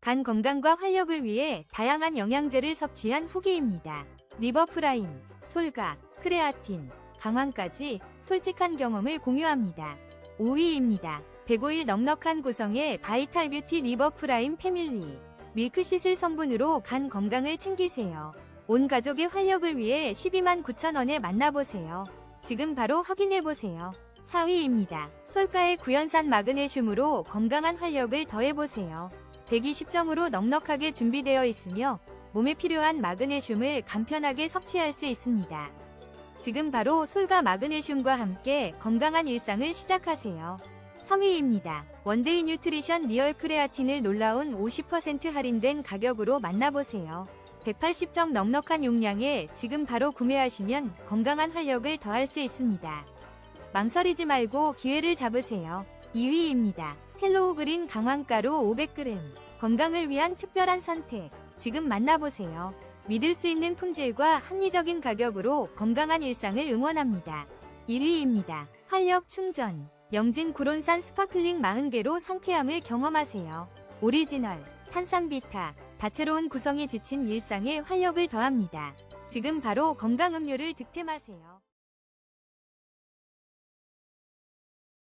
간 건강과 활력을 위해 다양한 영양제를 섭취한 후기입니다. 리버프라임, 솔가, 크레아틴, 강황까지 솔직한 경험을 공유합니다. 5위입니다. 105일 넉넉한 구성의 바이탈 뷰티 리버프라임 패밀리. 밀크시슬 성분으로 간 건강을 챙기세요. 온 가족의 활력을 위해 12만 9천원에 만나보세요. 지금 바로 확인해보세요. 4위입니다. 솔가의 구연산 마그네슘으로 건강한 활력을 더해보세요. 120정으로 넉넉하게 준비되어 있으며 몸에 필요한 마그네슘을 간편하게 섭취할 수 있습니다. 지금 바로 솔가 마그네슘과 함께 건강한 일상을 시작하세요. 3위입니다. 원데이 뉴트리션 리얼 크레아틴을 놀라운 50% 할인된 가격으로 만나보세요. 180정 넉넉한 용량에 지금 바로 구매하시면 건강한 활력을 더할 수 있습니다. 망설이지 말고 기회를 잡으세요. 2위입니다. 헬로우 그린 강황가루 500g. 건강을 위한 특별한 선택. 지금 만나보세요. 믿을 수 있는 품질과 합리적인 가격으로 건강한 일상을 응원합니다. 1위입니다. 활력 충전. 영진 구론산 스파클링 40개로 상쾌함을 경험하세요. 오리지널, 탄산비타, 다채로운 구성에 지친 일상에 활력을 더합니다. 지금 바로 건강 음료를 득템하세요.